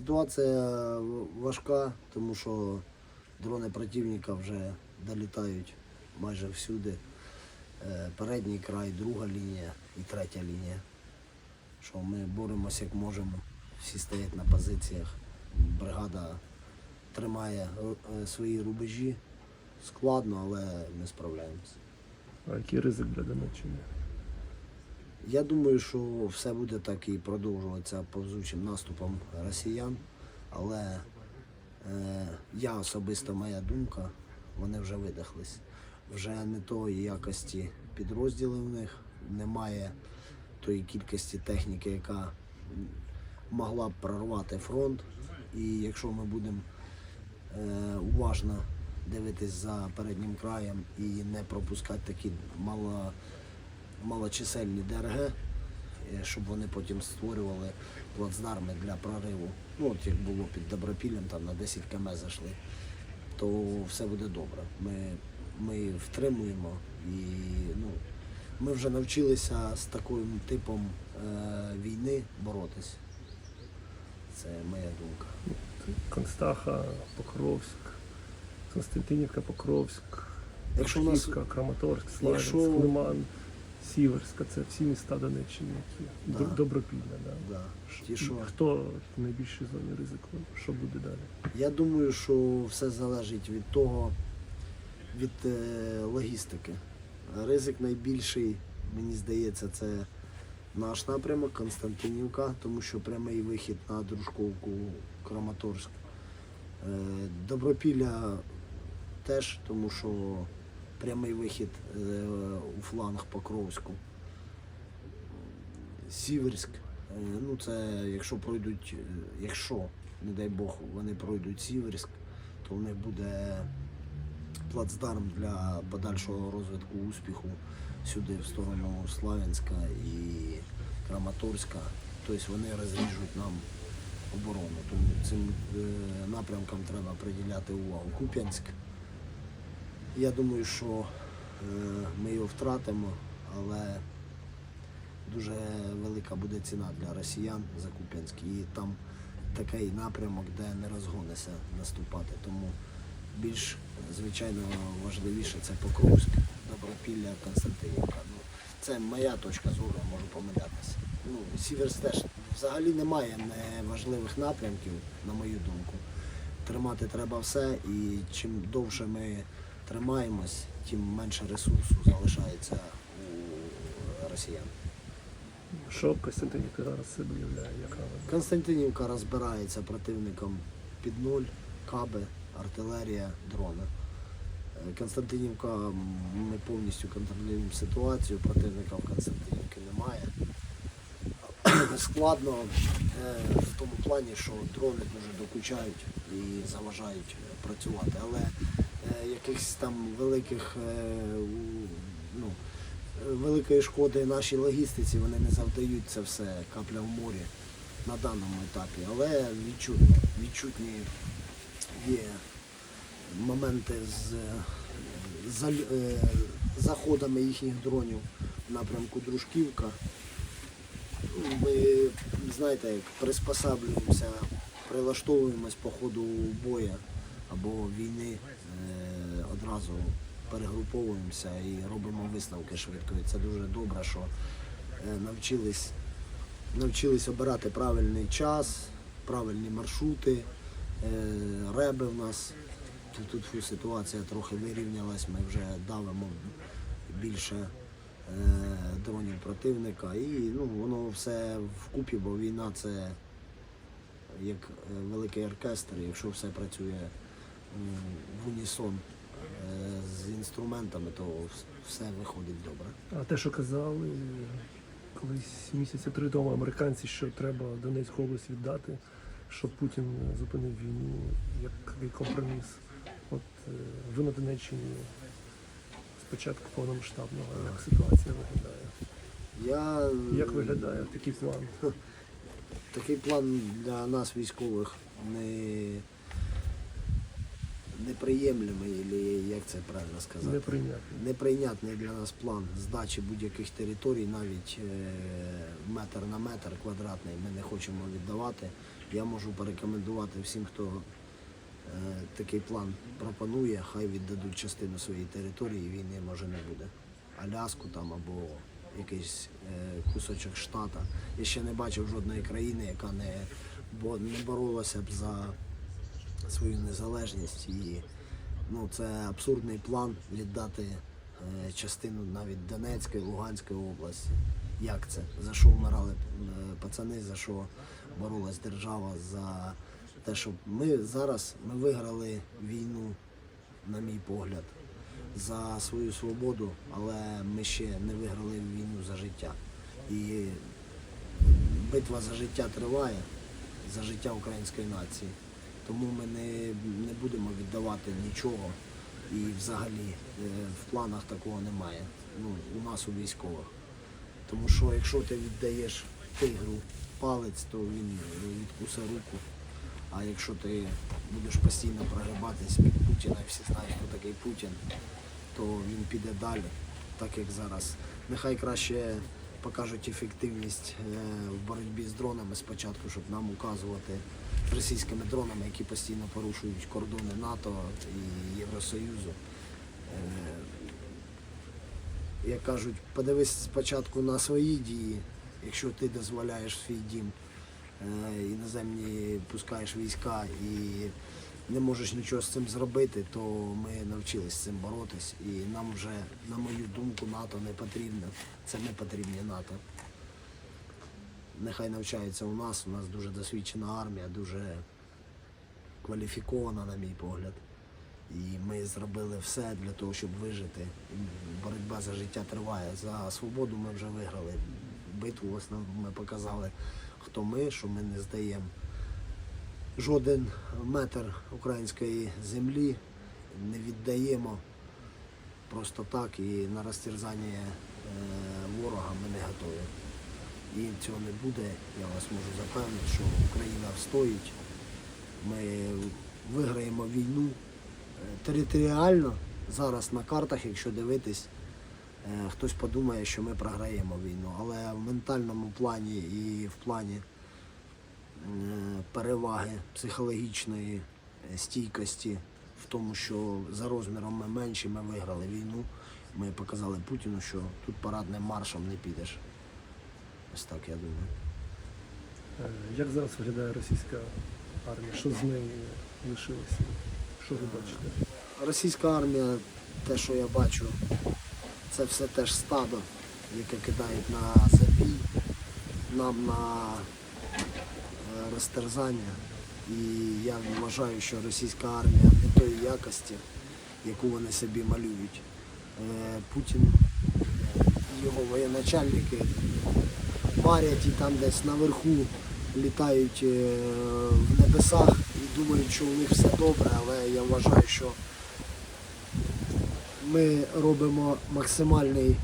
Ситуація важка, тому що дрони противника вже долітають майже всюди. Е, Передній край, друга лінія і третя лінія. Що ми боремося як можемо. Всі стоять на позиціях. Бригада тримає е, свої рубежі. Складно, але ми справляємося. А який ризик для Донеччини? Я думаю, що все буде так і продовжуватися повзучим наступом росіян, але е, я особисто моя думка, вони вже видихлись. Вже не тої якості підрозділів у них, немає тої кількості техніки, яка могла б прорвати фронт. І якщо ми будемо е, уважно дивитись за переднім краєм і не пропускати такі мало малочисельні ДРГ, е, щоб вони потім створювали плацдарми для прориву. Ну, от як було під Добропіллям, там на 10 км зайшли, то все буде добре. Ми, ми втримуємо і ну, ми вже навчилися з таким типом е, війни боротись. Це моя думка. Констаха, Покровськ, Константинівка, Покровськ, Якщо у нас- Краматорськ, Славянськ, Якщо- Лиман, Сіверська, це всі міста Донеччини, які Да. Доб- добропілля. Да. Да, ті, що... Хто в найбільшій зоні ризику? Що буде далі? Я думаю, що все залежить від того, від е, логістики. Ризик найбільший, мені здається, це наш напрямок Константинівка, тому що прямий вихід на Дружковку, Краматорськ. Е, Добропілля теж, тому що прямий вихід е, у фланг Покровську. Сіверськ. Е, Ну, це якщо пройдуть, е, якщо, не дай Бог, вони пройдуть Сіверськ, то в них буде плацдарм для подальшого розвитку успіху сюди, в сторону Славянська і Краматорська. Тобто вони розріжуть нам оборону. Тому цим напрямкам треба приділяти увагу. Куп'янськ. Я думаю, що е, ми його втратимо, але дуже велика буде ціна для росіян за Куп'янськ. І там такий напрямок, де не розгонися наступати. Тому більш, звичайно, важливіше це Покровськ, Добропілля, Константинівка. Ну, це моя точка зору, можу помилятися. Ну, Сіверс взагалі немає неважливих напрямків, на мою думку. Тримати треба все, і чим довше ми тримаємось, тим менше ресурсу залишається у росіян. Що Костянтинівка зараз себе являє? Яка? Константинівка розбирається противником під нуль, каби, артилерія, дрони. Е, Константинівка, ми повністю контролюємо ситуацію, противника в Константинівці немає. Складно е, в тому плані, що дрони дуже докучають і заважають е, працювати. Але якихось там великих е, ну, великої шкоди нашій логістиці вони не завдають це все капля в морі на даному етапі. Але відчутно, відчутні є моменти з е, заходами їхніх дронів в напрямку Дружківка. Ми, знаєте, як приспосаблюємося, прилаштовуємось по ходу бою або війни, одразу перегруповуємося і робимо висновки швидко. І це дуже добре, що е, навчились, навчились обирати правильний час, правильні маршрути. Е, Реби в нас тут, ситуація трохи вирівнялась, ми вже давимо більше е, дронів противника. І ну, воно все вкупі, бо війна це як великий оркестр, якщо все працює в унісон з інструментами, то все виходить добре. А те, що казали колись місяці три тому американці, що треба Донецьку область віддати, щоб Путін зупинив війну як компроміс. От е, ви на Донеччині спочатку повномасштабного, як ситуація виглядає? Я Як виглядає такий план? такий план для нас, військових, не, неприємлемий, або як це правильно сказати? Неприйнятно. неприйнятний для нас план здачі будь-яких територій, навіть е, метр на метр квадратний ми не хочемо віддавати. Я можу порекомендувати всім, хто е, такий план пропонує, хай віддадуть частину своєї території, війни може не буде. Аляску там або якийсь е, кусочок штата. Я ще не бачив жодної країни, яка не, не боролася б за свою незалежність. І ну, це абсурдний план віддати е, частину навіть Донецької, Луганської області. Як це? За що вмирали е, пацани, за що боролась держава, за те, щоб ми зараз ми виграли війну, на мій погляд, за свою свободу, але ми ще не виграли війну за життя. І битва за життя триває, за життя української нації. Тому ми не, не будемо віддавати нічого. І взагалі е, в планах такого немає. Ну, у нас у військових. Тому що якщо ти віддаєш тигру палець, то він відкусе руку. А якщо ти будеш постійно прогибатись під Путіна, і всі знають, хто такий Путін, то він піде далі, так як зараз. Нехай краще покажуть ефективність е, в боротьбі з дронами спочатку, щоб нам указувати російськими дронами, які постійно порушують кордони НАТО і Євросоюзу. Е, Як кажуть, подивись спочатку на свої дії, якщо ти дозволяєш свій дім е, іноземні пускаєш війська і не можеш нічого з цим зробити, то ми навчились з цим боротись. І нам вже, на мою думку, НАТО не потрібно. Це не потрібні НАТО. Нехай навчається у нас. У нас дуже досвідчена армія, дуже кваліфікована, на мій погляд. І ми зробили все для того, щоб вижити. Боротьба за життя триває. За свободу ми вже виграли. Битву основному ми показали, хто ми, що ми не здаємо жоден метр української землі, не віддаємо просто так і на розтерзання е, ворога ми не готові. І цього не буде. Я вас можу запевнити, що Україна встоїть. Ми виграємо війну. Е, Територіально зараз на картах, якщо дивитись, е, хтось подумає, що ми програємо війну. Але в ментальному плані і в плані переваги психологічної е, стійкості в тому, що за розміром ми менші, ми виграли війну. Ми показали Путіну, що тут парадним маршем не підеш. Ось так я думаю. Е, Як зараз виглядає російська армія? Що з нею лишилося? Що ви бачите? Російська армія, те, що я бачу, це все теж стадо, яке кидають на забій, нам на розтерзання. І я вважаю, що російська армія не тої якості, яку вони собі малюють. Е, Путін е, і його воєначальники марять і там десь наверху літають е, в небесах і думають, що у них все добре, але я вважаю, що ми робимо максимальний е,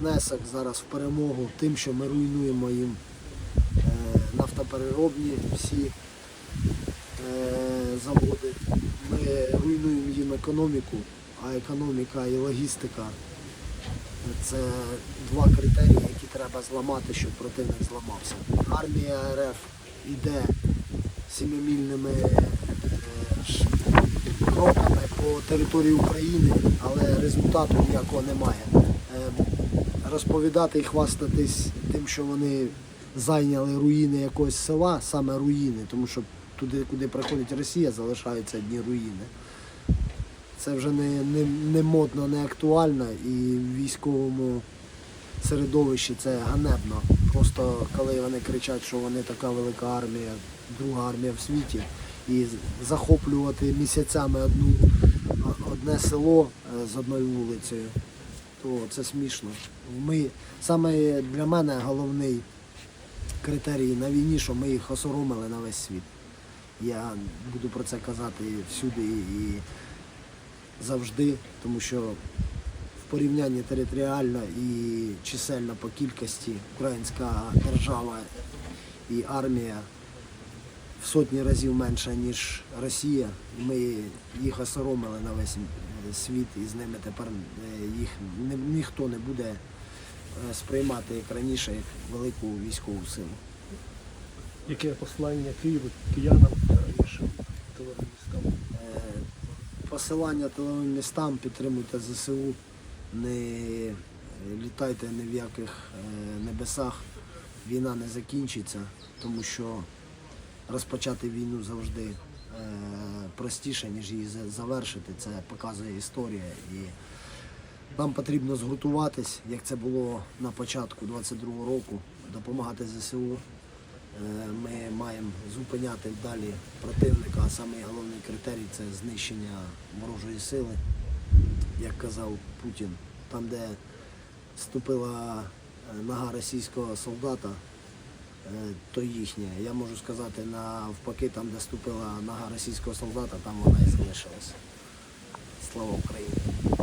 внесок зараз в перемогу тим, що ми руйнуємо їм е, нафтопереробні всі е, заводи. Ми руйнуємо їм економіку, а економіка і логістика це два критерії, які треба зламати, щоб противник зламався. Армія РФ йде сімимільними е, кроками по території України, але результату ніякого немає. Е, Розповідати і хвастатись тим, що вони зайняли руїни якогось села, саме руїни, тому що туди, куди приходить Росія, залишаються одні руїни. Це вже не, не, не модно, не актуально і в військовому середовищі це ганебно. Просто коли вони кричать, що вони така велика армія, друга армія в світі, і захоплювати місяцями одну, одне село е, з одною вулицею, то це смішно. Ми, саме для мене головний критерій на війні, що ми їх осоромили на весь світ. Я буду про це казати всюди і завжди, тому що в порівнянні територіально і чисельно по кількості українська держава і армія в сотні разів менша, ніж Росія. Ми їх осоромили на весь світ, і з ними тепер е, їх ні- ніхто не буде сприймати як раніше, як велику військову силу. Яке послання Києву, киянам та іншим телевізістам? Е, Посилання телевим містам, підтримуйте ЗСУ, не е, літайте ні в яких е, небесах. Війна не закінчиться, тому що розпочати війну завжди е, простіше, ніж її завершити. Це показує історія. І нам потрібно згуртуватись, як це було на початку 22-го року, допомагати ЗСУ. Е, Ми маємо зупиняти далі противника, а самий головний критерій це знищення ворожої сили, як казав Путін. Там, де ступила е, нога російського солдата, е, то їхня. Я можу сказати, навпаки, там, де ступила нога російського солдата, там вона і залишилася. Слава Україні!